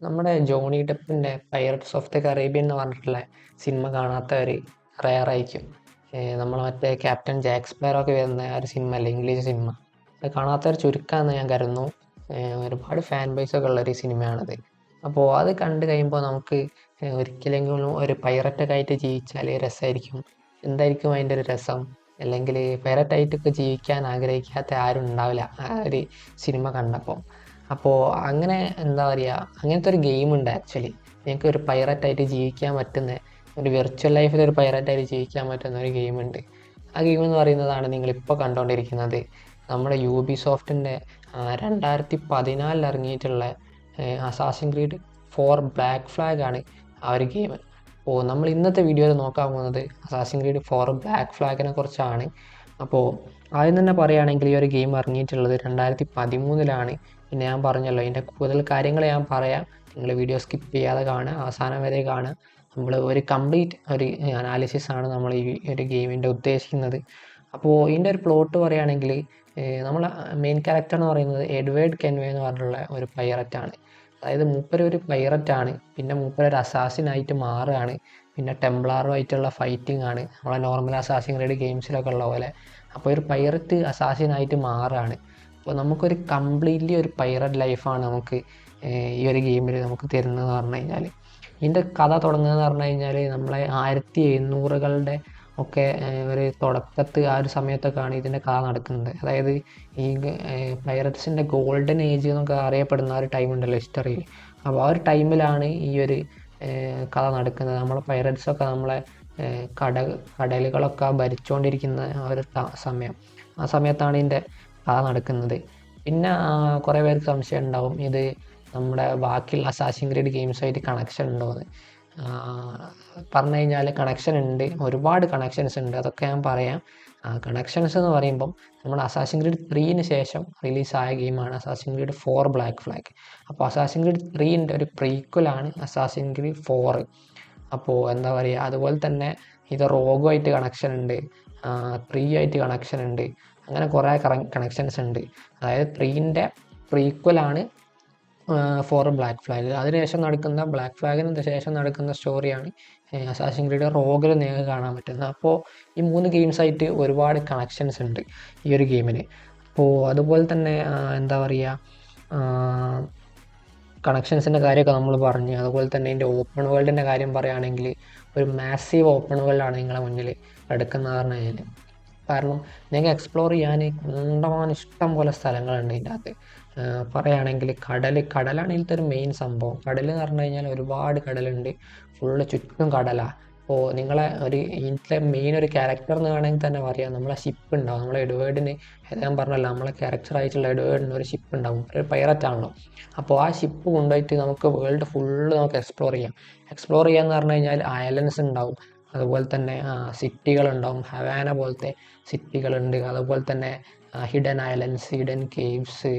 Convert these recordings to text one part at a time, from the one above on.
നമ്മുടെ ജോണി ഡെപ്പിന്റെ pirates of the Caribbean എന്ന് പറഞ്ഞിട്ടുള്ള സിനിമ കാണാത്തവർ റയറായിരിക്കും. നമ്മൾ മറ്റേ ക്യാപ്റ്റൻ ജാക്സ് ഒക്കെ വരുന്ന ആ ഒരു സിനിമ അല്ലേ ഇംഗ്ലീഷ് സിനിമ. അത് കാണാത്തവർ ചുരുക്കാമെന്ന് ഞാൻ കരുതുന്നു. ഒരുപാട് ഫാൻ ബേസ് ഒക്കെ ഉള്ള ഒരു സിനിമയാണത്. അപ്പോൾ അത് കണ്ടു കഴിയുമ്പോൾ നമുക്ക് ഒരിക്കലെങ്കിലും ഒരു പൈററ്റൊക്കെ ആയിട്ട് ജീവിച്ചാൽ രസമായിരിക്കും എന്തായിരിക്കും അതിന്റെ ഒരു രസം? അല്ലെങ്കിൽ പൈററ്റായിട്ടൊക്കെ ജീവിക്കാൻ ആഗ്രഹിക്കാത്ത ആരും ഉണ്ടാവില്ല ആ ഒരു സിനിമ കണ്ടപ്പോൾ അപ്പോൾ അങ്ങനെ എന്താ പറയുക അങ്ങനത്തെ ഒരു ഗെയിം ഉണ്ട് ആക്ച്വലി നിങ്ങൾക്ക് ഒരു പൈററ്റായിട്ട് ജീവിക്കാൻ പറ്റുന്ന ഒരു വെർച്വൽ ലൈഫിൽ ഒരു പൈററ്റായിട്ട് ജീവിക്കാൻ പറ്റുന്ന ഒരു ഗെയിമുണ്ട് ആ ഗെയിം എന്ന് പറയുന്നതാണ് നിങ്ങളിപ്പോൾ കണ്ടുകൊണ്ടിരിക്കുന്നത് നമ്മുടെ യു ബി സോഫ്റ്റിന്റെ രണ്ടായിരത്തി പതിനാലിൽ ഇറങ്ങിയിട്ടുള്ള assassin creed four black flag ആണ് ആ ഒരു ഗെയിം അപ്പോൾ നമ്മൾ ഇന്നത്തെ വീഡിയോയിൽ നോക്കാൻ പോകുന്നത് അസാസിൻ ക്രീഡ് ഫോർ ബ്ലാക്ക് ഫ്ലാഗിനെ കുറിച്ചാണ്. അപ്പോൾ ആദ്യം തന്നെ പറയുകയാണെങ്കിൽ ഈ ഒരു ഗെയിം ഇറങ്ങിയിട്ടുള്ളത് രണ്ടായിരത്തി പതിമൂന്നിലാണ് പിന്നെ ഞാൻ പറഞ്ഞല്ലോ ഇതിന്റെ കൂടുതൽ കാര്യങ്ങൾ ഞാൻ പറയാം. നിങ്ങൾ വീഡിയോ സ്കിപ്പ് ചെയ്യാതെ കാണുക അവസാനം വരെ കാണുക. നമ്മൾ ഒരു കംപ്ലീറ്റ് ഒരു അനാലിസിസ് ആണ് നമ്മൾ ഈ ഒരു ഗെയിമിന്റെ ഉദ്ദേശിക്കുന്നത്. അപ്പോൾ ഇതിന്റെ ഒരു പ്ലോട്ട് പറയുകയാണെങ്കിൽ നമ്മൾ മെയിൻ ക്യാരക്ടർ എന്ന് പറയുന്നത് എഡ്വേർഡ് കെൻവേ എന്ന് പറഞ്ഞുള്ള ഒരു പൈററ്റാണ് അതായത് മൂപ്പര് ഒരു പൈററ്റാണ് പിന്നെ മൂപ്പര് ഒരു അസാസിനായിട്ട് മാറുകയാണ്. പിന്നെ ടെംപ്ലാറുമായിട്ടുള്ള ഫൈറ്റിംഗ് ആണ്. നമ്മളെ നോർമൽ അസാസിൻ റേഡ് ഗെയിംസിലൊക്കെ ഉള്ള പോലെ. അപ്പോൾ ഒരു പൈററ്റ് അസാസിനായിട്ട് മാറുകയാണ്. അപ്പോൾ നമുക്കൊരു കംപ്ലീറ്റ്ലി ഒരു പൈററ്റ് ലൈഫാണ് നമുക്ക് ഈ ഒരു ഗെയിമിൽ നമുക്ക് തരുന്നതെന്ന് പറഞ്ഞു കഴിഞ്ഞാൽ ഇതിന്റെ കഥ തുടങ്ങുന്നതെന്ന് പറഞ്ഞു കഴിഞ്ഞാൽ നമ്മളെ ആയിരത്തി എഴുന്നൂറുകളുടെ ഒക്കെ ഒരു തുടക്കത്ത് ആ ഒരു സമയത്തൊക്കെയാണ് ഇതിന്റെ കഥ നടക്കുന്നത്. അതായത് ഈ പൈററ്റ്സിന്റെ ഗോൾഡൻ ഏജ് എന്നൊക്കെ അറിയപ്പെടുന്ന ആ ഒരു ടൈം ഉണ്ടല്ലോ ഹിസ്റ്ററിയിൽ അപ്പോൾ ആ ഒരു ടൈമിലാണ് ഈ ഒരു കഥ നടക്കുന്നത്. നമ്മളെ പൈററ്റ്സൊക്കെ നമ്മളെ കട കടലുകളൊക്കെ ഭരിച്ചുകൊണ്ടിരിക്കുന്ന ആ ഒരു സമയം. ആ സമയത്താണ് ഇതിന്റെ കഥ നടക്കുന്നത്. പിന്നെ കുറേ പേർക്ക് സംശയം ഉണ്ടാവും ഇത് നമ്മുടെ ബാക്കിയുള്ള അസാസിൻ ഗ്രേഡ് ഗെയിംസായിട്ട് കണക്ഷൻ ഉണ്ടോ എന്ന്. പറഞ്ഞു കഴിഞ്ഞാൽ കണക്ഷൻ ഉണ്ട് ഒരുപാട് കണക്ഷൻസ് ഉണ്ട് അതൊക്കെ ഞാൻ പറയാം. കണക്ഷൻസ് എന്ന് പറയുമ്പം നമ്മൾ അസാസിൻ ഗ്രീഡ് ത്രീന് ശേഷം റിലീസായ ഗെയിമാണ് assassin creed four black flag അപ്പോൾ അസാസിൻ ഗ്രീഡ് ത്രീന്റെ ഒരു പ്രീക്വലാണ് അസാസിൻ ഗ്രീഡ് ഫോർ അപ്പോൾ എന്താ പറയുക അതുപോലെ തന്നെ ഇത് റോഗുമായിട്ട് കണക്ഷൻ ഉണ്ട് ത്രീ ആയിട്ട് കണക്ഷൻ ഉണ്ട്. അങ്ങനെ കുറേ കണക്ഷൻസ് ഉണ്ട്. അതായത് ത്രീന്റെ പ്രീക്വലാണ് ഫോർ ബ്ലാക്ക് ഫ്ലാഗ് അതിനുശേഷം നടക്കുന്ന ബ്ലാക്ക് ഫ്ലാഗിന് ശേഷം നടക്കുന്ന സ്റ്റോറിയാണ് അസാസിൻ ക്രീഡ് റോഗിൽ നിങ്ങൾക്ക് കാണാൻ പറ്റുന്നത്. അപ്പോൾ ഈ മൂന്ന് ഗെയിംസായിട്ട് ഒരുപാട് കണക്ഷൻസ് ഉണ്ട് ഈ ഒരു ഗെയിമിന് അപ്പോൾ അതുപോലെ തന്നെ എന്താ പറയുക കണക്ഷൻസിന്റെ കാര്യമൊക്കെ നമ്മൾ പറഞ്ഞു. അതുപോലെ തന്നെ ഇതിന്റെ ഓപ്പൺ വേൾഡിന്റെ കാര്യം പറയുകയാണെങ്കിൽ ഒരു മാസീവ് ഓപ്പൺ വേൾഡാണ് നിങ്ങളെ മുന്നിൽ എടുക്കുന്നതെന്ന് പറഞ്ഞു കഴിഞ്ഞാൽ കാരണം നിങ്ങൾക്ക് എക്സ്പ്ലോർ ചെയ്യാൻ കണ്ടമാനം ഇഷ്ടം പോലെ സ്ഥലങ്ങളുണ്ട് ഇതിന്റെ അകത്ത്. പറയുകയാണെങ്കിൽ കടൽ കടലാണ് ഇതിലത്തെ ഒരു മെയിൻ സംഭവം. കടൽ എന്ന് പറഞ്ഞു കഴിഞ്ഞാൽ ഒരുപാട് കടലുണ്ട്. ഫുള്ള് ചുറ്റും കടലാണ് അപ്പോൾ നിങ്ങളെ ഒരു ഇതിലെ മെയിൻ ഒരു ക്യാരക്ടർ എന്ന് വേണമെങ്കിൽ തന്നെ പറയാം. നമ്മളെ ഷിപ്പ് ഉണ്ടാവും. നമ്മളെ എഡ്വേർഡിന് ഞാൻ പറഞ്ഞല്ലോ നമ്മളെ ക്യാരക്ടർ ആയിട്ടുള്ള എഡ്വേർഡിന് ഒരു ഷിപ്പ് ഉണ്ടാവും. ഒരു പൈററ്റ് ആണല്ലോ. അപ്പോൾ ആ ഷിപ്പ് കൊണ്ടുപോയിട്ട് നമുക്ക് വേൾഡ് ഫുള്ള് നമുക്ക് എക്സ്പ്ലോർ ചെയ്യാം. എക്സ്പ്ലോർ ചെയ്യാന്ന് പറഞ്ഞു കഴിഞ്ഞാൽ ഐലൻഡ്സ് ഉണ്ടാവും. അതുപോലെ തന്നെ സിറ്റികളുണ്ടാവും. ഹവാന പോലത്തെ സിറ്റികളുണ്ട്. അതുപോലെ തന്നെ ഹിഡൻ ഐലൻഡ്സ് ഹിഡൻ കേവ്സ്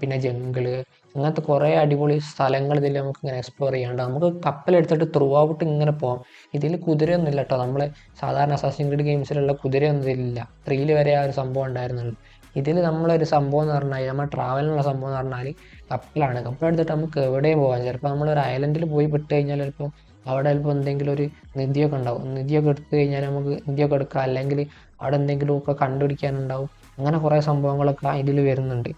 പിന്നെ ജംഗിൾ. അങ്ങനത്തെ കുറേ അടിപൊളി സ്ഥലങ്ങൾ ഇതിൽ നമുക്ക് ഇങ്ങനെ എക്സ്പ്ലോർ ചെയ്യാണ്ട് നമുക്ക് കപ്പലെടുത്തിട്ട് ത്രൂ ഔട്ട് ഇങ്ങനെ പോകാം ഇതിൽ കുതിരയൊന്നും ഇല്ല കേട്ടോ നമ്മൾ സാധാരണ അസാസിൻ ഗ്രീഡ് ഗെയിംസിലുള്ള കുതിരയൊന്നും ഇതിലില്ല. ത്രീയിൽ വരെ ആ ഒരു സംഭവം ഉണ്ടായിരുന്നുള്ളൂ. ഇതിൽ നമ്മളൊരു സംഭവം എന്ന് പറഞ്ഞാൽ നമ്മൾ ട്രാവലിനുള്ള സംഭവം എന്ന് പറഞ്ഞാൽ കപ്പലാണ് കപ്പലെടുത്തിട്ട് നമുക്ക് എവിടെയും പോകാം ചിലപ്പോൾ ഒരു ഐലൻഡിൽ പോയി പെട്ട് കഴിഞ്ഞാൽ ചിലപ്പോൾ അവിടെ ചിലപ്പോൾ എന്തെങ്കിലും ഒരു നിധിയൊക്കെ ഉണ്ടാവും. നിധിയൊക്കെ എടുത്തു കഴിഞ്ഞാൽ നമുക്ക് നിധിയൊക്കെ എടുക്കാം. അല്ലെങ്കിൽ അവിടെ എന്തെങ്കിലുമൊക്കെ കണ്ടുപിടിക്കാനുണ്ടാവും. അങ്ങനെ കുറേ സംഭവങ്ങളൊക്കെ ഇതിൽ വരുന്നുണ്ട്.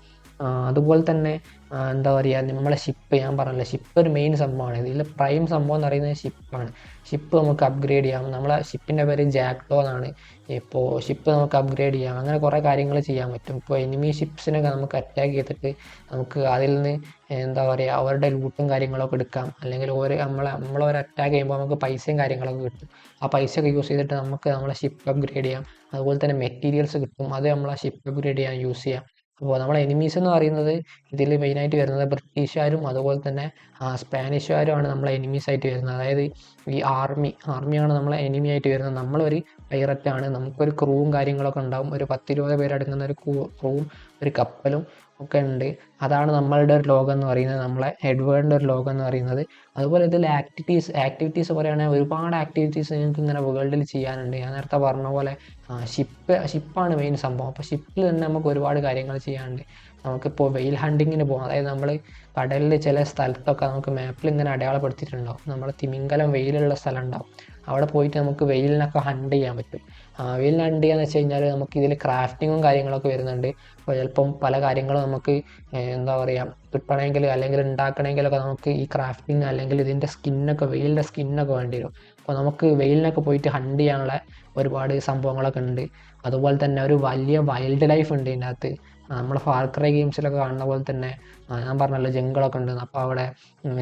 അതുപോലെ തന്നെ എന്താ പറയുക നമ്മളെ ഷിപ്പ് ഞാൻ പറഞ്ഞില്ല ഷിപ്പ് ഒരു മെയിൻ സംഭവമാണ്. ഇതിൽ പ്രൈം സംഭവം എന്ന് പറയുന്നത് ഷിപ്പാണ് ഷിപ്പ് നമുക്ക് അപ്ഗ്രേഡ് ചെയ്യാം. നമ്മളെ ഷിപ്പിന്റെ പേര് ജാക്ടോ എന്നാണ്. ഇപ്പോൾ ഷിപ്പ് നമുക്ക് അപ്ഗ്രേഡ് ചെയ്യാം. അങ്ങനെ കുറേ കാര്യങ്ങൾ ചെയ്യാൻ പറ്റും. ഇപ്പോൾ എനിമി ഷിപ്സിനൊക്കെ നമുക്ക് അറ്റാക്ക് ചെയ്തിട്ട് നമുക്ക് അതിൽ നിന്ന് എന്താ പറയുക അവരുടെ ലൂട്ടും കാര്യങ്ങളൊക്കെ എടുക്കാം. അല്ലെങ്കിൽ ഓരോ നമ്മളെ ഒരു അറ്റാക്ക് ചെയ്യുമ്പോൾ നമുക്ക് പൈസയും കാര്യങ്ങളൊക്കെ കിട്ടും. ആ പൈസ പൈസയൊക്കെ യൂസ് ചെയ്തിട്ട് നമുക്ക് നമ്മളെ ഷിപ്പ് അപ്ഗ്രേഡ് ചെയ്യാം. അതുപോലെ തന്നെ മെറ്റീരിയൽസ് കിട്ടും. അത് നമ്മളെ ഷിപ്പ് അപ്ഗ്രേഡ് ചെയ്യാൻ യൂസ് ചെയ്യാം. അപ്പോൾ നമ്മളെ എനിമീസ് എന്ന് പറയുന്നത് ഇതിൽ മെയിനായിട്ട് വരുന്നത് ബ്രിട്ടീഷുകാരും അതുപോലെ തന്നെ സ്പാനിഷുകാരുമാണ് നമ്മളെ എനിമീസ് ആയിട്ട് വരുന്നത്. അതായത് ഈ ആർമി ആർമിയാണ് നമ്മളെ എനിമി ആയിട്ട് വരുന്നത്. നമ്മളൊരു പൈററ്റ് ആണ്. നമുക്കൊരു ക്രൂവും കാര്യങ്ങളൊക്കെ ഉണ്ടാവും. ഒരു പത്തിരുപത് പേരടങ്ങുന്ന ഒരു ക്രൂവും ഒരു കപ്പലും ഒക്കെ ഉണ്ട്. അതാണ് നമ്മളുടെ ഒരു ലോകം എന്ന് പറയുന്നത്. നമ്മളെ എഡ്വേർഡിന്റെ ഒരു ലോകം എന്ന് പറയുന്നത്. അതുപോലെ ഇതിൽ ആക്ടിവിറ്റീസ് ആക്ടിവിറ്റീസ് പറയുകയാണെങ്കിൽ ഒരുപാട് ആക്ടിവിറ്റീസ് നിങ്ങൾക്ക് ഇങ്ങനെ വേൾഡിൽ ചെയ്യാനുണ്ട്. ഞാൻ നേരത്തെ പറഞ്ഞ പോലെ ഷിപ്പ് ഷിപ്പാണ് മെയിൻ സംഭവം. അപ്പോൾ ഷിപ്പിൽ തന്നെ നമുക്ക് ഒരുപാട് കാര്യങ്ങൾ ചെയ്യാനുണ്ട്. നമുക്കിപ്പോൾ വെയിൽ ഹണ്ടിങ്ങിന് പോകാം അതായത് നമ്മൾ കടലിൽ ചില സ്ഥലത്തൊക്കെ നമുക്ക് മാപ്പിൽ ഇങ്ങനെ അടയാളപ്പെടുത്തിയിട്ടുണ്ടാവും. നമ്മൾ തിമിംഗലം വെയിലുള്ള സ്ഥലം ഉണ്ടാവും. അവിടെ പോയിട്ട് നമുക്ക് വെയിലിനൊക്കെ ഹണ്ട് ചെയ്യാൻ പറ്റും. ആ, വെയിലിന് എന്ന് വെച്ച് കഴിഞ്ഞാൽ നമുക്ക് ഇതിൽ ക്രാഫ്റ്റിങ്ങും കാര്യങ്ങളൊക്കെ വരുന്നുണ്ട്. അപ്പോൾ ചിലപ്പം പല കാര്യങ്ങളും നമുക്ക് എന്താ പറയുക കിട്ടണമെങ്കിൽ അല്ലെങ്കിൽ ഉണ്ടാക്കണമെങ്കിലൊക്കെ നമുക്ക് ഈ ക്രാഫ്റ്റിംഗ് അല്ലെങ്കിൽ ഇതിന്റെ സ്കിന്നൊക്കെ വെയിലിന്റെ സ്കിന്നൊക്കെ വേണ്ടി വരും. അപ്പോൾ നമുക്ക് വെയിലിനൊക്കെ പോയിട്ട് ഹണ്ട് ചെയ്യാനുള്ള ഒരുപാട് സംഭവങ്ങളൊക്കെ ഉണ്ട്. അതുപോലെ തന്നെ ഒരു വലിയ വൈൽഡ് ലൈഫ് ഉണ്ട് ഇതിന്റെ നമ്മുടെ ഫാർക്രൈ ഗെയിംസിലൊക്കെ കാണുന്ന പോലെ തന്നെ ഞാൻ പറഞ്ഞല്ലോ ജംഗിളൊക്കെ ഉണ്ട്. അപ്പോൾ അവിടെ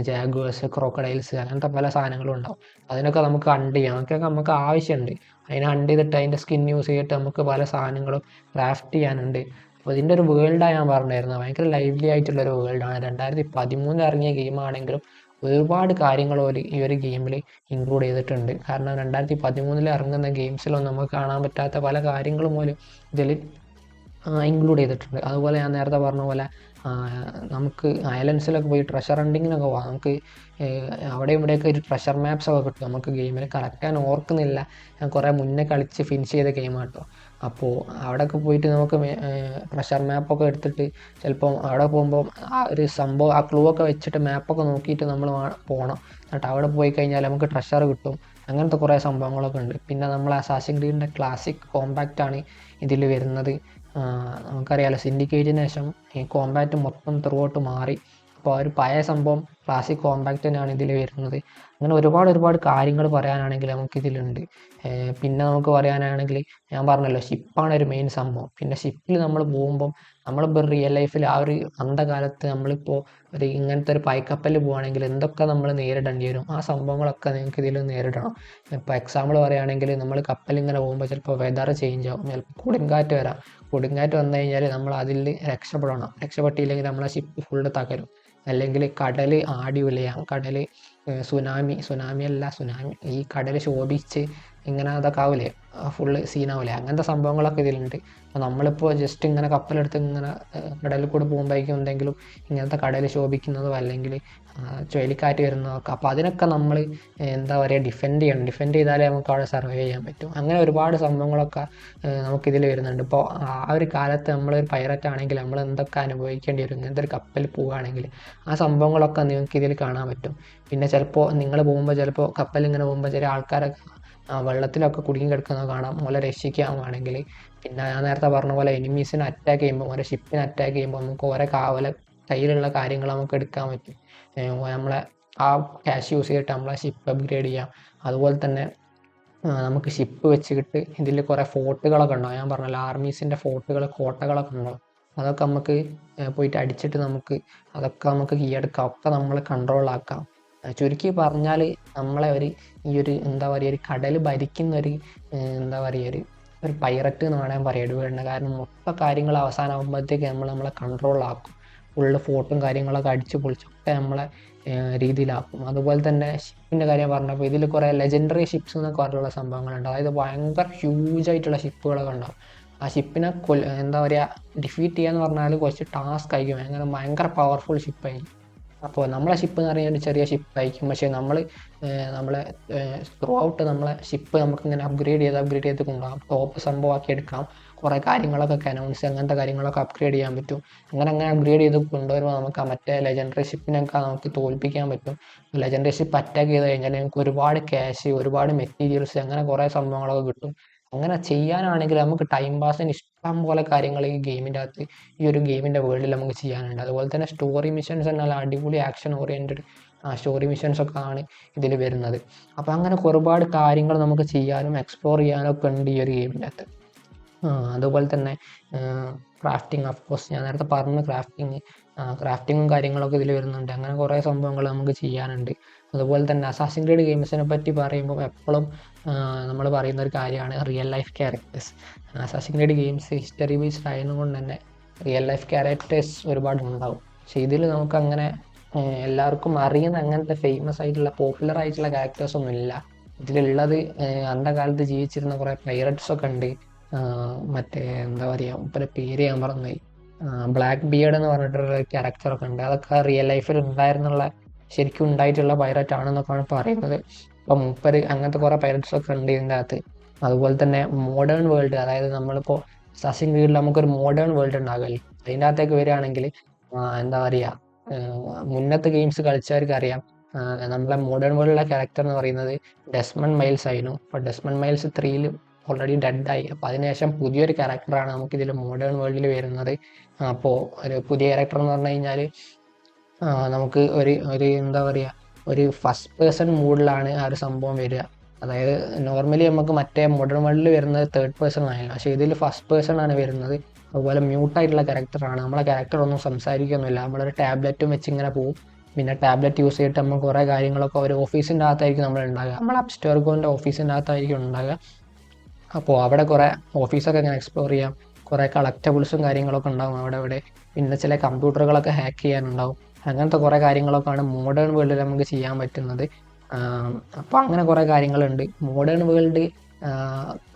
ജാഗുവേഴ്സ് ക്രോക്കഡൈൽസ് അങ്ങനത്തെ പല സാധനങ്ങളും ഉണ്ടാവും. അതിനൊക്കെ നമുക്ക് ഹണ്ട് ചെയ്യാം. അതൊക്കെ നമുക്ക് ആവശ്യമുണ്ട് അതിനെ ഹണ്ട് ചെയ്തിട്ട് അതിന്റെ സ്കിൻ യൂസ് ചെയ്തിട്ട് നമുക്ക് പല സാധനങ്ങളും ക്രാഫ്റ്റ് ചെയ്യാനുണ്ട്. അപ്പോൾ ഇതിന്റെ ഒരു വേൾഡാണ് ഞാൻ പറഞ്ഞിരുന്നത് ഭയങ്കര ലൈവ്ലി ആയിട്ടുള്ള ഒരു വേൾഡാണ് രണ്ടായിരത്തി പതിമൂന്നിൽ ഇറങ്ങിയ ഗെയിമാണെങ്കിലും ഒരുപാട് കാര്യങ്ങൾ ഒരു ഈ ഒരു ഗെയിമിൽ ഇൻക്ലൂഡ് ചെയ്തിട്ടുണ്ട്. കാരണം രണ്ടായിരത്തി പതിമൂന്നിൽ ഇറങ്ങുന്ന ഗെയിംസിലൊന്നും നമുക്ക് കാണാൻ പറ്റാത്ത പല കാര്യങ്ങളും പോലും ഇതിൽ ഇൻക്ലൂഡ് ചെയ്തിട്ടുണ്ട്. അതുപോലെ ഞാൻ നേരത്തെ പറഞ്ഞ പോലെ നമുക്ക് ഐലൻഡ്സിലൊക്കെ പോയി ട്രഷർ ഹണ്ടിങ്ങിനൊക്കെ പോകാം നമുക്ക് ഏഹ്, അവിടെ ഇവിടെയൊക്കെ ഒരു ട്രഷർ മാപ്സ് ഒക്കെ കിട്ടും. നമുക്ക് ഗെയിമിൽ കറക്റ്റ് ഞാൻ ഓർക്കുന്നില്ല. ഞാൻ കുറേ മുന്നേ കളിച്ച് ഫിനിഷ് ചെയ്ത ഗെയിം കേട്ടോ. അപ്പോൾ അവിടെയൊക്കെ പോയിട്ട് നമുക്ക് ട്രഷർ മാപ്പൊക്കെ എടുത്തിട്ട് ചിലപ്പം അവിടെ പോകുമ്പോൾ ആ ഒരു സംഭവം ആ ക്ലൂ ഒക്കെ വെച്ചിട്ട് മാപ്പൊക്കെ നോക്കിയിട്ട് നമ്മൾ പോകണം എന്നിട്ട് അവിടെ പോയി കഴിഞ്ഞാൽ നമുക്ക് ട്രഷർ കിട്ടും. അങ്ങനത്തെ കുറേ സംഭവങ്ങളൊക്കെ ഉണ്ട്. പിന്നെ നമ്മൾ അസാസിൻ ഗ്രീഡിന്റെ ക്ലാസിക് കോമ്പാക്റ്റാണ് ഇതിൽ വരുന്നത്. നമുക്കറിയാലോ സിൻഡിക്കേറ്റിന് ശേഷം ഈ കോമ്പാക്റ്റ് മൊത്തം ത്രൂ ഔട്ട് മാറി. അപ്പോൾ ആ ഒരു പഴയ സംഭവം ക്ലാസിക് കോമ്പാക്റ്റ് തന്നെയാണ് ഇതിൽ വരുന്നത്. അങ്ങനെ ഒരുപാട് ഒരുപാട് കാര്യങ്ങൾ പറയാനാണെങ്കിൽ നമുക്കിതിലുണ്ട്. ഇതിലുണ്ട് പിന്നെ നമുക്ക് പറയാനാണെങ്കിൽ ഞാൻ പറഞ്ഞല്ലോ ഷിപ്പാണ് ഒരു മെയിൻ സംഭവം. പിന്നെ ഷിപ്പിൽ നമ്മൾ പോകുമ്പം നമ്മളിപ്പോൾ റിയൽ ലൈഫിൽ ആ ഒരു അന്ധകാലത്ത് നമ്മളിപ്പോൾ ഒരു ഇങ്ങനത്തെ ഒരു പായ്ക്കപ്പലിൽ പോവുകയാണെങ്കിൽ എന്തൊക്കെ നമ്മൾ നേരിടേണ്ടി വരും? ആ സംഭവങ്ങളൊക്കെ നിങ്ങൾക്ക് ഇതിൽ നേരിടണം. ഇപ്പോൾ എക്സാമ്പിൾ പറയുകയാണെങ്കിൽ നമ്മൾ കപ്പൽ ഇങ്ങനെ പോകുമ്പോൾ ചിലപ്പോൾ വെതർ ചേഞ്ച് ആവും. ചിലപ്പോൾ കൊടുങ്കാറ്റ് വരാം. കൊടുങ്കാറ്റ് വന്നു കഴിഞ്ഞാൽ നമ്മൾ അതിൽ രക്ഷപ്പെടണം. രക്ഷപ്പെട്ടില്ലെങ്കിൽ നമ്മളെ ഷിപ്പ് ഫുള്ള് തകരും. അല്ലെങ്കിൽ കടൽ ആടി ഉലയാം കടൽ സുനാമി സുനാമി അല്ല സുനാമി ഈ കടൽ ശോഭിച്ച് ഇങ്ങനെ അതൊക്കെ ആവില്ലേ ഫുള്ള് സീനാവില്ലേ അങ്ങനത്തെ സംഭവങ്ങളൊക്കെ ഇതിലുണ്ട്. അപ്പോൾ നമ്മളിപ്പോൾ ജസ്റ്റ് ഇങ്ങനെ കപ്പലെടുത്ത് ഇങ്ങനെ കടലിൽ കൂടെ പോകുമ്പോഴേക്കും എന്തെങ്കിലും ഇങ്ങനത്തെ കടൽ ശോഭിക്കുന്നതോ അല്ലെങ്കിൽ ചുഴലിക്കാറ്റ് ചുഴലിക്കാറ്റ് വരുന്നതൊക്കെ. അപ്പോൾ അതിനൊക്കെ നമ്മൾ എന്താ പറയുക ഡിഫെൻഡ് ചെയ്യണം. ഡിഫെൻഡ് ചെയ്താലേ നമുക്ക് അവിടെ സർവൈവ് ചെയ്യാൻ പറ്റും. അങ്ങനെ ഒരുപാട് സംഭവങ്ങളൊക്കെ നമുക്കിതിൽ വരുന്നുണ്ട്. ഇപ്പോൾ ആ ഒരു കാലത്ത് നമ്മളൊരു പൈററ്റ് ആണെങ്കിൽ നമ്മൾ എന്തൊക്കെ അനുഭവിക്കേണ്ടി വരും? ഇങ്ങനത്തെ ഒരു കപ്പലിൽ പോവുകയാണെങ്കിൽ ആ സംഭവങ്ങളൊക്കെ നിങ്ങൾക്ക് ഇതിൽ കാണാൻ പറ്റും. പിന്നെ ചിലപ്പോൾ നിങ്ങൾ പോകുമ്പോൾ ചിലപ്പോൾ കപ്പൽ ഇങ്ങനെ പോകുമ്പോൾ ചില ആൾക്കാരൊക്കെ വെള്ളത്തിലൊക്കെ കുടുങ്ങി കിടക്കുന്നത് കാണാം. ഓലെ രക്ഷിക്കാവുകയാണെങ്കിൽ പിന്നെ ഞാൻ നേരത്തെ പറഞ്ഞ പോലെ എനിമീസിനെ അറ്റാക്ക് ചെയ്യുമ്പോൾ ഓരോ ഷിപ്പിനെ അറ്റാക്ക് ചെയ്യുമ്പോൾ നമുക്ക് ഓരോ കാവല കയ്യിലുള്ള കാര്യങ്ങൾ നമുക്ക് എടുക്കാൻ പറ്റും. നമ്മളെ ആ ക്യാഷ് യൂസ് ചെയ്തിട്ട് നമ്മളെ ഷിപ്പ് അപ്ഗ്രേഡ് ചെയ്യാം. അതുപോലെ തന്നെ നമുക്ക് ഷിപ്പ് വെച്ചിട്ട് ഇതിൽ കുറേ ഫോർട്ടുകളൊക്കെ ഉണ്ടാവും. ഞാൻ പറഞ്ഞല്ലോ ആർമീസിന്റെ ഫോർട്ടുകൾ കോട്ടകളൊക്കെ ഉണ്ടാവും. അതൊക്കെ നമുക്ക് പോയിട്ട് അടിച്ചിട്ട് നമുക്ക് അതൊക്കെ നമുക്ക് കീഴടക്കാം. ഒക്കെ നമ്മൾ കൺട്രോളാക്കാം ചുരുക്കി പറഞ്ഞാൽ നമ്മളെ ഒരു ഈ ഒരു എന്താ പറയുക ഒരു കടൽ ഭരിക്കുന്ന ഒരു എന്താ പറയുക ഒരു ഒരു പൈററ്റ് എന്ന് വേണമെങ്കിൽ പറയാം വേണ്ട കാരണം മൊത്തം കാര്യങ്ങൾ അവസാനമാകുമ്പോഴത്തേക്ക് നമ്മൾ നമ്മളെ കൺട്രോളാക്കും ഫുള്ള് ഫോട്ടും കാര്യങ്ങളൊക്കെ അടിച്ച് പൊളിച്ചൊക്കെ നമ്മളെ രീതിയിലാക്കും. അതുപോലെ തന്നെ ഷിപ്പിന്റെ കാര്യം പറഞ്ഞപ്പോൾ ഇതിൽ കുറേ ലെജൻഡറി ഷിപ്സ് എന്നൊക്കെ പറഞ്ഞുള്ള സംഭവങ്ങളുണ്ട്. അതായത് ഭയങ്കര ഹ്യൂജ് ആയിട്ടുള്ള ഷിപ്പുകളൊക്കെ ഉണ്ടാവും. ആ ഷിപ്പിനെ കൊ എന്താ പറയുക ഡിഫീറ്റ് ചെയ്യാന്ന് പറഞ്ഞാൽ കുറച്ച് ടാസ്ക് ആയിരിക്കും. ഭയങ്കര ഭയങ്കര പവർഫുൾ ഷിപ്പായിരിക്കും അപ്പോൾ നമ്മളെ ഷിപ്പ് എന്ന് പറയുന്നത് ചെറിയ ഷിപ്പ് ഷിപ്പായിരിക്കും പക്ഷേ നമ്മൾ നമ്മളെ ത്രൂ ഔട്ട് നമ്മളെ ഷിപ്പ് നമുക്ക് ഇങ്ങനെ അപ്ഗ്രേഡ് ചെയ്ത് അപ്ഗ്രേഡ് ചെയ്ത് കൊണ്ടുപോകാം. ടോപ്പ് സംഭവമാക്കി എടുക്കാം. കുറേ കാര്യങ്ങളൊക്കെ അനൗൺസ് അങ്ങനത്തെ കാര്യങ്ങളൊക്കെ അപ്ഗ്രേഡ് ചെയ്യാൻ പറ്റും. അങ്ങനെ അങ്ങനെ അപ്ഗ്രേഡ് ചെയ്ത് കൊണ്ടുവരുമ്പോൾ നമുക്ക് ആ മറ്റേ ലെജൻഡറി ഷിപ്പിനൊക്കെ നമുക്ക് തോൽപ്പിക്കാൻ പറ്റും. ലെജൻഡറി ഷിപ്പ് അറ്റാക്ക് ചെയ്ത് കഴിഞ്ഞാൽ നമുക്ക് ഒരുപാട് ക്യാഷ് ഒരുപാട് മെറ്റീരിയൽസ് അങ്ങനെ കുറേ സംഭവങ്ങളൊക്കെ കിട്ടും. അങ്ങനെ ചെയ്യാനാണെങ്കിൽ നമുക്ക് ടൈം പാസിന് ഇഷ്ടം പോലെ കാര്യങ്ങൾ ഈ ഗെയിമിന്റെ അകത്ത് ഈ ഒരു ഗെയിമിന്റെ വേൾഡിൽ നമുക്ക് ചെയ്യാനുണ്ട്. അതുപോലെ തന്നെ സ്റ്റോറി മിഷൻസ് എന്നാൽ അടിപൊളി ആക്ഷൻ ഓറിയന്റഡ് സ്റ്റോറി മിഷൻസ് ഒക്കെ ആണ് ഇതിൽ വരുന്നത്. അപ്പോൾ അങ്ങനെ ഒരുപാട് കാര്യങ്ങൾ നമുക്ക് ചെയ്യാനും എക്സ്പ്ലോർ ചെയ്യാനും ഒക്കെ ഉണ്ട് ഈ ഒരു ഗെയിമിന്റെ അകത്ത്. അതുപോലെ തന്നെ ക്രാഫ്റ്റിംഗ് ഓഫ് കോഴ്സ് ഞാൻ നേരത്തെ പറഞ്ഞ ക്രാഫ്റ്റിംഗ് ക്രാഫ്റ്റിങ്ങും കാര്യങ്ങളൊക്കെ ഇതിൽ വരുന്നുണ്ട്. അങ്ങനെ കുറേ സംഭവങ്ങൾ നമുക്ക് ചെയ്യാനുണ്ട്. അതുപോലെ തന്നെ അസാസിൻ ഗ്രേഡ് ഗെയിംസിനെ പറ്റി പറയുമ്പോൾ എപ്പോഴും നമ്മൾ പറയുന്ന ഒരു കാര്യമാണ് real life characters assassin games history based ആയതുകൊണ്ട് തന്നെ റിയൽ ലൈഫ് ക്യാരക്ടേഴ്സ് ഒരുപാട് ഉണ്ടാവും. പക്ഷേ ഇതിൽ നമുക്ക് അങ്ങനെ എല്ലാവർക്കും അറിയുന്ന അങ്ങനത്തെ ഫേമസ് ആയിട്ടുള്ള പോപ്പുലർ ആയിട്ടുള്ള ക്യാരക്ടേഴ്സ് ഒന്നും ഇല്ല. ഇതിലുള്ളത് അന്ധകാലത്ത് ജീവിച്ചിരുന്ന കുറേ പൈററ്റ്സ് ഒക്കെ ഉണ്ട്. മറ്റേ എന്താ പറയുക ഇപ്പം പേര് ഞാൻ പറഞ്ഞു ബ്ലാക്ക് ബിയേഡ് എന്ന് പറഞ്ഞിട്ടുള്ള ക്യാരക്ടറൊക്കെ ഉണ്ട്. അതൊക്കെ റിയൽ ലൈഫിൽ ഉണ്ടായിരുന്നുള്ള ശരിക്കും ഉണ്ടായിട്ടുള്ള പൈററ്റ് ആണെന്നൊക്കെയാണ് പറയുന്നത്. അപ്പം മൂപ്പര് അങ്ങനത്തെ കുറേ പൈലറ്റ്സ് ഒക്കെ ഉണ്ട് ഇതിന്റെ അകത്ത് അതുപോലെ തന്നെ മോഡേൺ വേൾഡ് അതായത് നമ്മളിപ്പോൾ സസിൻ വീട്ടിൽ നമുക്കൊരു മോഡേൺ വേൾഡ് ഉണ്ടാകുമല്ലോ. അതിന്റെ അകത്തേക്ക് വരികയാണെങ്കിൽ എന്താ പറയുക മുന്നത്തെ ഗെയിംസ് കളിച്ചവർക്ക് അറിയാം. നമ്മളെ മോഡേൺ വേൾഡിലെ ക്യാരക്ടർ എന്ന് പറയുന്നത് ഡെസ്മൺ മൈൽസ് ആയിരുന്നു. അപ്പോൾ ഡെസ്മൺ മൈൽസ് ത്രീയിൽ ഓൾറെഡി ഡെഡായി അപ്പോൾ അതിനുശേഷം പുതിയൊരു ക്യാരക്ടറാണ് നമുക്കിതിൽ മോഡേൺ വേൾഡിൽ വരുന്നത്. അപ്പോൾ ഒരു പുതിയ ക്യാരക്ടർ എന്ന് പറഞ്ഞു കഴിഞ്ഞാൽ നമുക്ക് ഒരു ഒരു എന്താ പറയുക ഒരു ഫസ്റ്റ് പേഴ്സൺ മൂഡിലാണ് ആ ഒരു സംഭവം വരിക. അതായത് നോർമലി നമുക്ക് മറ്റേ മോഡേൺ വേൾഡിൽ വരുന്നത് തേർഡ് പേഴ്സൺ ആയിരുന്നു. പക്ഷേ ഇതിൽ ഫസ്റ്റ് പേഴ്സൺ ആണ് വരുന്നത്. അതുപോലെ മ്യൂട്ടായിട്ടുള്ള ക്യാരക്ടറാണ് നമ്മളെ ക്യാരക്ടർ ഒന്നും സംസാരിക്കൊന്നുമില്ല നമ്മളൊരു ടാബ്ലറ്റും വെച്ച് ഇങ്ങനെ പോകും പിന്നെ ടാബ്ലറ്റ് യൂസ് ചെയ്തിട്ട് നമ്മൾ കുറേ കാര്യങ്ങളൊക്കെ ഒരു ഓഫീസിന്റെ അകത്തായിരിക്കും നമ്മൾ ഉണ്ടാകുക നമ്മൾ അപ്സ്റ്റോർഗോന്റെ ഓഫീസിന്റെ അകത്തായിരിക്കും ഉണ്ടാകുക അപ്പോൾ അവിടെ കുറേ ഓഫീസൊക്കെ ഇങ്ങനെ എക്സ്പ്ലോർ ചെയ്യാം. കുറേ കളക്റ്റബിൾസും കാര്യങ്ങളൊക്കെ ഉണ്ടാകും അവിടെ അവിടെ. പിന്നെ ചില കമ്പ്യൂട്ടറുകളൊക്കെ ഹാക്ക് ചെയ്യാനുണ്ടാവും. അങ്ങനത്തെ കുറേ കാര്യങ്ങളൊക്കെയാണ് മോഡേൺ വേൾഡിൽ നമുക്ക് ചെയ്യാൻ പറ്റുന്നത്. അപ്പോൾ അങ്ങനെ കുറേ കാര്യങ്ങളുണ്ട്. മോഡേൺ വേൾഡ്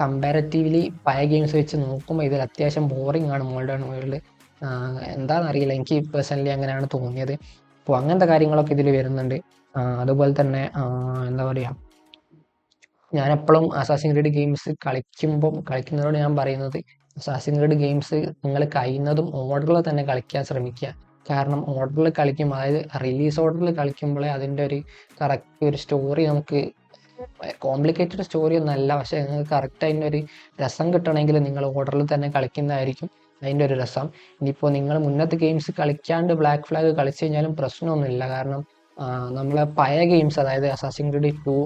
കമ്പാരറ്റീവ്ലി പഴയ ഗെയിംസ് വെച്ച് നോക്കുമ്പോൾ ഇതിൽ അത്യാവശ്യം ബോറിംഗ് ആണ് മോഡേൺ വേൾഡ് എന്താണെന്നറിയില്ല എനിക്ക് പേഴ്സണലി അങ്ങനെയാണ് തോന്നിയത്. അപ്പോൾ അങ്ങനത്തെ കാര്യങ്ങളൊക്കെ ഇതിൽ വരുന്നുണ്ട്. അതുപോലെ തന്നെ എന്താ പറയുക ഞാൻ എപ്പോഴും അസാസിൻ ഗ്രീഡ് ഗെയിംസ് കളിക്കുമ്പം കളിക്കുന്നതോട് ഞാൻ പറയുന്നത് അസാസിൻ ഗ്രീഡ് ഗെയിംസ് നിങ്ങൾ കഴിയുന്നതും ഓർഡറിൽ തന്നെ കളിക്കാൻ ശ്രമിക്കുക. കാരണം ഓർഡറിൽ കളിക്കും അതായത് റിലീസ് ഓർഡറിൽ കളിക്കുമ്പോഴേ അതിന്റെ ഒരു കറക്റ്റ് ഒരു സ്റ്റോറി നമുക്ക് കോംപ്ലിക്കേറ്റഡ് സ്റ്റോറി ഒന്നല്ല പക്ഷേ നിങ്ങൾക്ക് കറക്റ്റ് അതിന്റെ ഒരു രസം കിട്ടണമെങ്കിൽ നിങ്ങൾ ഓർഡറിൽ തന്നെ കളിക്കുന്നതായിരിക്കും അതിന്റെ ഒരു രസം. ഇനിയിപ്പോൾ നിങ്ങൾ മുന്നത്തെ ഗെയിംസ് കളിക്കാണ്ട് ബ്ലാക്ക് ഫ്ലാഗ് കളിച്ചു കഴിഞ്ഞാലും പ്രശ്നമൊന്നുമില്ല. കാരണം നമ്മളെ പഴയ ഗെയിംസ് അതായത് അസാസിൻ ക്രീഡ് ടു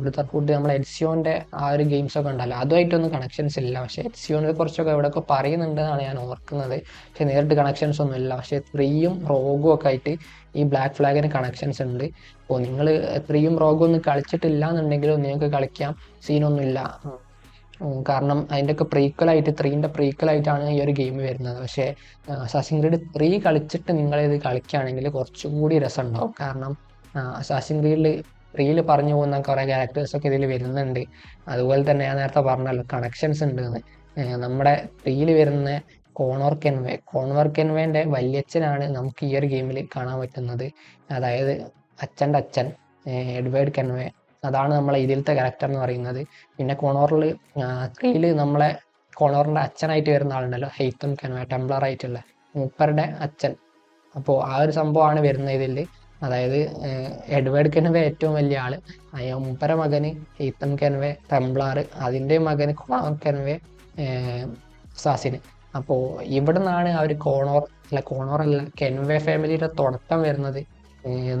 ബ്രിതർഹുഡ് നമ്മളെ എഡ്സിയോന്റെ ആ ഒരു ഗെയിംസ് ഒക്കെ ഉണ്ടല്ലോ. അതുമായിട്ടൊന്നും കണക്ഷൻസ് ഇല്ല. പക്ഷേ എഡ്സിയോനെ കുറിച്ചൊക്കെ എവിടെയൊക്കെ പറയുന്നുണ്ടെന്നാണ് ഞാൻ ഓർക്കുന്നത്. പക്ഷേ നേരിട്ട് കണക്ഷൻസ് ഒന്നും ഇല്ല. പക്ഷേ ത്രീയും റോഗും ഒക്കെ ആയിട്ട് ഈ ബ്ലാക്ക് ഫ്ലാഗിന് കണക്ഷൻസ് ഉണ്ട്. അപ്പോൾ നിങ്ങൾ ത്രീയും റോഗും ഒന്നും കളിച്ചിട്ടില്ല എന്നുണ്ടെങ്കിലും നിങ്ങൾക്ക് കളിക്കാം സീനൊന്നുമില്ല കാരണം അതിന്റെയൊക്കെ പ്രീക്വലായിട്ട് ത്രീന്റെ പ്രീക്വലായിട്ടാണ് ഈ ഒരു ഗെയിം വരുന്നത്. പക്ഷേ അസാസിൻ ഗ്രീഡ് ത്രീ കളിച്ചിട്ട് നിങ്ങളിത് കളിക്കുകയാണെങ്കിൽ കുറച്ചും കൂടി രസം ഉണ്ടാവും കാരണം അസാസിൻ ഗ്രീഡിൽ റീൽ പറഞ്ഞു പോകുന്ന കുറേ ക്യാരക്ടേഴ്സൊക്കെ ഇതിൽ വരുന്നുണ്ട്. അതുപോലെ തന്നെ ഞാൻ നേരത്തെ പറഞ്ഞല്ലോ കണക്ഷൻസ് ഉണ്ട് നമ്മുടെ റീൽ വരുന്ന കോണോർ കെൻവേ കോണോർ കെൻവേന്റെ വല്യച്ഛനാണ് നമുക്ക് ഈ ഒരു ഗെയിമിൽ കാണാൻ പറ്റുന്നത്. അതായത് അച്ഛന്റെ അച്ഛൻ എഡ്വേർഡ് കെൻവേ അതാണ് നമ്മളെ ഇതിലത്തെ ക്യാരക്ടർ എന്ന് പറയുന്നത്. പിന്നെ കോണോറിൽ ത്രീയിൽ നമ്മളെ കോണോറിന്റെ അച്ഛനായിട്ട് വരുന്ന ആളുണ്ടല്ലോ ഹെയ്ത്തം കെൻവേ ടെംപ്ലറായിട്ടുള്ള മൂപ്പറുടെ അച്ഛൻ. അപ്പോൾ ആ ഒരു സംഭവമാണ് വരുന്നത് ഇതിൽ അതായത് എഡ്വേർഡ് കെൻവെ ഏറ്റവും വലിയ ആൾ. മുപ്പര മകന് ഈത്തം കെൻവെ ടെംപ്ലാർ അതിന്റെ മകന് കോണോർ കെൻവെ സാസിന്. അപ്പോൾ ഇവിടെ നിന്നാണ് ഒരു കോണോർ അല്ല കോണോർ അല്ല കെൻവെ ഫാമിലിയുടെ തുടക്കം വരുന്നത്.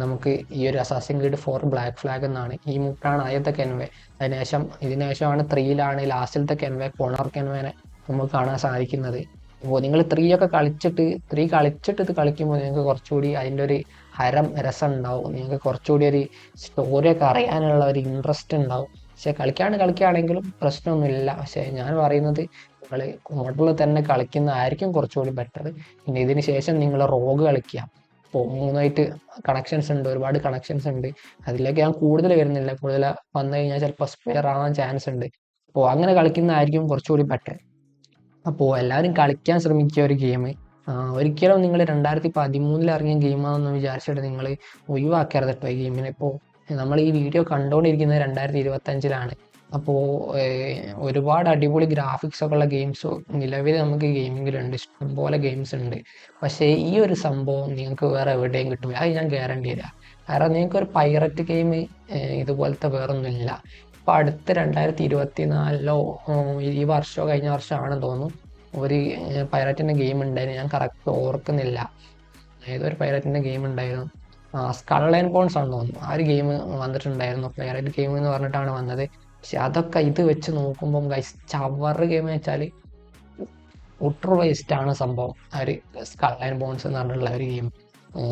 നമുക്ക് ഈ ഒരു assassin creed four black flag എന്നാണ്. ഈ മുട്ടാണ് ആദ്യത്തെ കെൻവെ അതിനുശേഷം ഇതിനുശേഷമാണ് ത്രീയിലാണ് ലാസ്റ്റിലത്തെ കെൻവെ കോണോർ കെൻവേനെ നമുക്ക് കാണാൻ സാധിക്കുന്നത്. അപ്പോൾ നിങ്ങൾ ത്രീ ഒക്കെ കളിച്ചിട്ട് ത്രീ കളിച്ചിട്ട് ഇത് കളിക്കുമ്പോൾ നിങ്ങൾക്ക് കുറച്ചുകൂടി അതിന്റെ ഒരു ഹരം രസം ഉണ്ടാവും നിങ്ങൾക്ക് കുറച്ചുകൂടി ഒരു സ്റ്റോറിയൊക്കെ അറിയാനുള്ള ഒരു ഇൻട്രസ്റ്റ് ഉണ്ടാവും. പക്ഷേ കളിക്കാണ്ട് കളിക്കുകയാണെങ്കിലും പ്രശ്നമൊന്നുമില്ല. പക്ഷേ ഞാൻ പറയുന്നത് നിങ്ങൾ മോഡലിൽ തന്നെ കളിക്കുന്നതായിരിക്കും കുറച്ചുകൂടി ബെറ്റർ പിന്നെ ഇതിന് ശേഷം നിങ്ങൾ റോഗ് കളിക്കുക. ഇപ്പോൾ മൂന്നായിട്ട് കണക്ഷൻസ് ഉണ്ട് ഒരുപാട് കണക്ഷൻസ് ഉണ്ട്. അതിലേക്ക് ഞാൻ കൂടുതൽ വരുന്നില്ല. കൂടുതൽ വന്നു കഴിഞ്ഞാൽ ചിലപ്പോൾ സ്പെയർ ആവാൻ ചാൻസ് ഉണ്ട്. അപ്പോൾ അങ്ങനെ കളിക്കുന്നതായിരിക്കും കുറച്ചുകൂടി ബെറ്റർ അപ്പോൾ എല്ലാവരും കളിക്കാൻ ശ്രമിക്കുക ഒരു ഗെയിം ഒരിക്കലും നിങ്ങൾ രണ്ടായിരത്തി പതിമൂന്നിൽ ഇറങ്ങിയ ഗെയിമാണെന്ന് വിചാരിച്ചിട്ട് നിങ്ങൾ ഒഴിവാക്കരുത് കേട്ടോ ഈ ഗെയിമിനെ ഇപ്പോൾ നമ്മൾ ഈ വീഡിയോ കണ്ടുകൊണ്ടിരിക്കുന്നത് രണ്ടായിരത്തി ഇരുപത്തഞ്ചിലാണ് അപ്പോൾ ഒരുപാട് അടിപൊളി ഗ്രാഫിക്സ് ഒക്കെ ഉള്ള ഗെയിംസ് നിലവിൽ നമുക്ക് ഗെയിമിങ്ങിലുണ്ട് ഇഷ്ടംപോലെ ഗെയിംസ് ഉണ്ട്. പക്ഷേ ഈ ഒരു സംഭവം നിങ്ങൾക്ക് വേറെ എവിടെയും കിട്ടില്ല അത് ഞാൻ ഗ്യാരണ്ടി തരാം. കാരണം നിങ്ങൾക്ക് ഒരു പൈററ്റ് ഗെയിം ഇതുപോലത്തെ വേറൊന്നുമില്ല. ഇപ്പോൾ അടുത്ത രണ്ടായിരത്തി ഇരുപത്തി നാലിലോ ഈ വർഷമോ കഴിഞ്ഞ വർഷമാണെന്ന് തോന്നുന്നു. ഒരു പൈററ്റിന്റെ ഗെയിം ഉണ്ടായിരുന്നു. ഞാൻ കറക്റ്റ് ഓർക്കുന്നില്ല. ഏതൊരു പൈററ്റിന്റെ ഗെയിം ഉണ്ടായിരുന്നു. സ്കൾ ആൻഡ് ബോൺസ് ആണെന്ന് തോന്നുന്നു. ആ ഒരു ഗെയിം വന്നിട്ടുണ്ടായിരുന്നു. പൈററ്റ് ഗെയിം എന്ന് പറഞ്ഞിട്ടാണ് വന്നത്. പക്ഷെ അതൊക്കെ ഇത് വെച്ച് നോക്കുമ്പം ഗൈസ് ചവർ ഗെയിം എന്ന് വെച്ചാൽ ഉട്ടർ വേസ്റ്റ് ആണ് സംഭവം. ആ ഒരു സ്കൾ ആൻഡ് ബോൺസ് എന്ന് പറഞ്ഞിട്ടുള്ള ഒരു ഗെയിം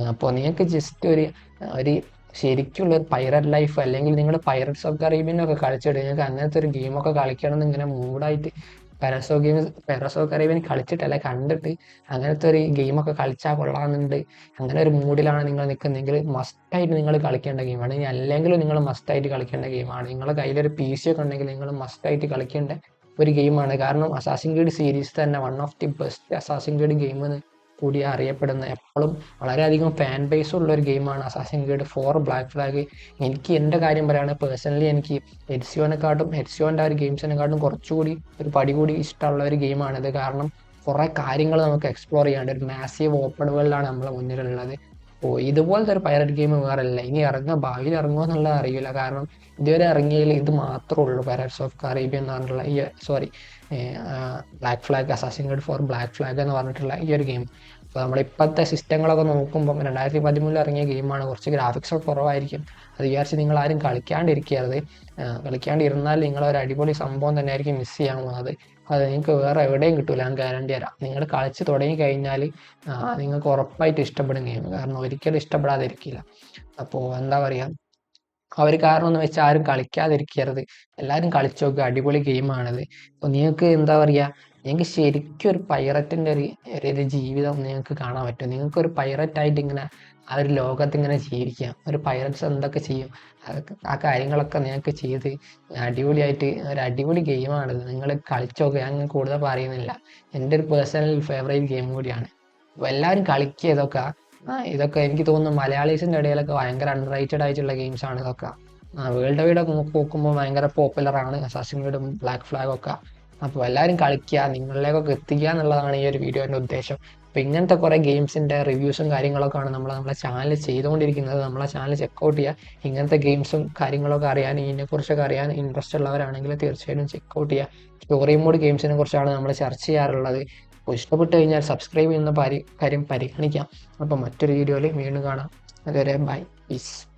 അപ്പോൾ നിങ്ങൾക്ക് ജസ്റ്റ് ഒരു ഒരു ശരിക്കുള്ള ഒരു പൈററ്റ് ലൈഫ് അല്ലെങ്കിൽ നിങ്ങൾ പൈററ്റ്സ് ഓഫ് കറീബിയനൊക്കെ കളിച്ചിട്ട് നിങ്ങൾക്ക് അങ്ങനത്തെ ഒരു ഗെയിമൊക്കെ കളിക്കണം എന്ന് ഇങ്ങനെ മൂഡായിട്ട് പെരസോ ഗെയിം പെരസോ കറീബിയൻ കളിച്ചിട്ടല്ല കണ്ടിട്ട് അങ്ങനത്തെ ഒരു ഗെയിമൊക്കെ കളിച്ചാൽ കൊള്ളാമെന്നുണ്ട്. അങ്ങനെ ഒരു മൂഡിലാണ് നിങ്ങൾ നിൽക്കുന്നതെങ്കിൽ മസ്റ്റായിട്ട് നിങ്ങൾ കളിക്കേണ്ട ഗെയിമാണ് ഇനി അല്ലെങ്കിലും നിങ്ങൾ മസ്റ്റായിട്ട് കളിക്കേണ്ട ഗെയിമാണ് നിങ്ങളുടെ കയ്യിലൊരു പി സി ഒക്കെ ഉണ്ടെങ്കിൽ നിങ്ങൾ മസ്റ്റായിട്ട് കളിക്കേണ്ട ഒരു ഗെയിമാണ് കാരണം അസാസിൻ ഗ്രീഡ് സീരീസ് തന്നെ one of the best assassin creed game കൂടി അറിയപ്പെടുന്ന എപ്പോഴും വളരെയധികം ഫാൻ ബേസ് ഉള്ള ഒരു ഗെയിമാണ് assassin creed four black flag എനിക്ക് എന്റെ കാര്യം പറയുകയാണെങ്കിൽ പേഴ്സണലി എനിക്ക് എഡ്സിയോനെക്കാട്ടും എഡ്സിയോന്റെ ആ ഒരു ഗെയിംസിനെക്കാട്ടും കുറച്ചുകൂടി ഒരു പടി കൂടി ഇഷ്ടമുള്ള ഒരു ഗെയിമാണിത് കാരണം കുറേ കാര്യങ്ങൾ നമുക്ക് എക്സ്പ്ലോർ ചെയ്യാണ്ട് ഒരു മാസീവ് ഓപ്പൺ വേൾഡാണ് നമ്മളെ മുന്നിലുള്ളത്. അപ്പോൾ ഇതുപോലത്തെ ഒരു പൈററ്റ് ഗെയിം വേറെ ഇല്ല ഇനി ഇറങ്ങുക ഭാവിയിൽ ഇറങ്ങുമോ എന്നുള്ളത് അറിയില്ല. കാരണം ഇതുവരെ ഇറങ്ങിയതിൽ ഇത് മാത്രമേ ഉള്ളൂ പൈററ്റ്സ് ഓഫ് കറേബ്യൻ എന്ന് പറഞ്ഞിട്ടുള്ള ഈ sorry black flag assassin creed four black flag എന്ന് പറഞ്ഞിട്ടുള്ള ഈ ഒരു ഗെയിം അപ്പോൾ നമ്മുടെ ഇപ്പോഴത്തെ സിസ്റ്റങ്ങളൊക്കെ നോക്കുമ്പം രണ്ടായിരത്തി പതിമൂന്നിൽ ഇറങ്ങിയ ഗെയിമാണ്. കുറച്ച് ഗ്രാഫിക്സ് ഒക്കെ കുറവായിരിക്കും. അത് വിചാരിച്ച് നിങ്ങൾ ആരും കളിക്കാണ്ടിരിക്കരുത് കളിക്കാണ്ടിരുന്നാൽ നിങ്ങളൊരു അടിപൊളി സംഭവം തന്നെ ആയിരിക്കും മിസ് ചെയ്യാൻ പോകുന്നത്. അത് നിങ്ങൾക്ക് വേറെ എവിടെയും കിട്ടില്ല ഞാൻ ഗ്യാരണ്ടി തരാം. നിങ്ങൾ കളിച്ച് തുടങ്ങി കഴിഞ്ഞാൽ നിങ്ങൾക്ക് ഉറപ്പായിട്ട് ഇഷ്ടപ്പെടും ഗെയിം കാരണം ഒരിക്കലും ഇഷ്ടപ്പെടാതിരിക്കില്ല. അപ്പോൾ എന്താ പറയുക അവർ കാരണം എന്ന് വെച്ചാൽ ആരും കളിക്കാതിരിക്കരുത്. എല്ലാവരും കളിച്ചു നോക്കുക അടിപൊളി ഗെയിമാണിത് അപ്പോൾ നിങ്ങൾക്ക് എന്താ പറയുക നിങ്ങൾക്ക് ശരിക്കും ഒരു പൈററ്റിന്റെ ഒരു ഒരു ജീവിതം നിങ്ങൾക്ക് കാണാൻ പറ്റും. നിങ്ങൾക്ക് ഒരു പൈററ്റായിട്ട് ഇങ്ങനെ ആ ഒരു ലോകത്ത് ഇങ്ങനെ ജീവിക്കാം. ഒരു പൈററ്റ്സ് എന്തൊക്കെ ചെയ്യും? ആ കാര്യങ്ങളൊക്കെ നിങ്ങൾക്ക് ചെയ്ത് അടിപൊളിയായിട്ട് ഒരു അടിപൊളി ഗെയിമാണ് നിങ്ങൾ കളിച്ചോക്കെ. ഞാൻ കൂടുതൽ പറയുന്നില്ല. എന്റെ ഒരു പേഴ്സണൽ ഫേവറേറ്റ് ഗെയിം കൂടിയാണ്. അപ്പോൾ എല്ലാവരും കളിക്കുക ഇതൊക്കെ. ഇതൊക്കെ എനിക്ക് തോന്നുന്നു മലയാളീസിന്റെ ഇടയിലൊക്കെ ഭയങ്കര അണ്ടർ റേറ്റഡ് ആയിട്ടുള്ള ഗെയിംസ് ആണ് ഇതൊക്കെ. വേൾഡ് വൈഡ് നോക്കുമ്പോൾ ഭയങ്കര പോപ്പുലർ ആണ്. അസാസിൻ ബ്ലാക്ക് ഫ്ലാഗ് ഒക്കെ. അപ്പോൾ എല്ലാവരും കളിക്കുക നിങ്ങളിലേക്കൊക്കെ എത്തിക്കുക എന്നുള്ളതാണ് ഈ ഒരു വീഡിയോന്റെ ഉദ്ദേശം. അപ്പോൾ ഇങ്ങനത്തെ കുറേ ഗെയിംസിന്റെ റിവ്യൂസും കാര്യങ്ങളൊക്കെയാണ് നമ്മൾ നമ്മളെ ചാനൽ ചെയ്തുകൊണ്ടിരിക്കുന്നത്. നമ്മളെ ചാനൽ ചെക്കൗട്ട് ചെയ്യുക ഇങ്ങനത്തെ ഗെയിംസും കാര്യങ്ങളൊക്കെ അറിയാൻ ഇതിനെക്കുറിച്ചൊക്കെ അറിയാൻ ഇൻട്രസ്റ്റ് ഉള്ളവരാണെങ്കിൽ തീർച്ചയായിട്ടും ചെക്കൗട്ട് ചെയ്യുക സ്റ്റോറി മോഡ് ഗെയിംസിനെ കുറിച്ചാണ് നമ്മൾ ചർച്ച ചെയ്യാറുള്ളത്. അപ്പോൾ ഇഷ്ടപ്പെട്ട് കഴിഞ്ഞാൽ സബ്സ്ക്രൈബ് ചെയ്യുന്ന പരി കാര്യം പരിഗണിക്കാം. അപ്പോൾ മറ്റൊരു വീഡിയോയിൽ വീണ്ടും കാണാം. അതുവരെ ബൈ പീസ്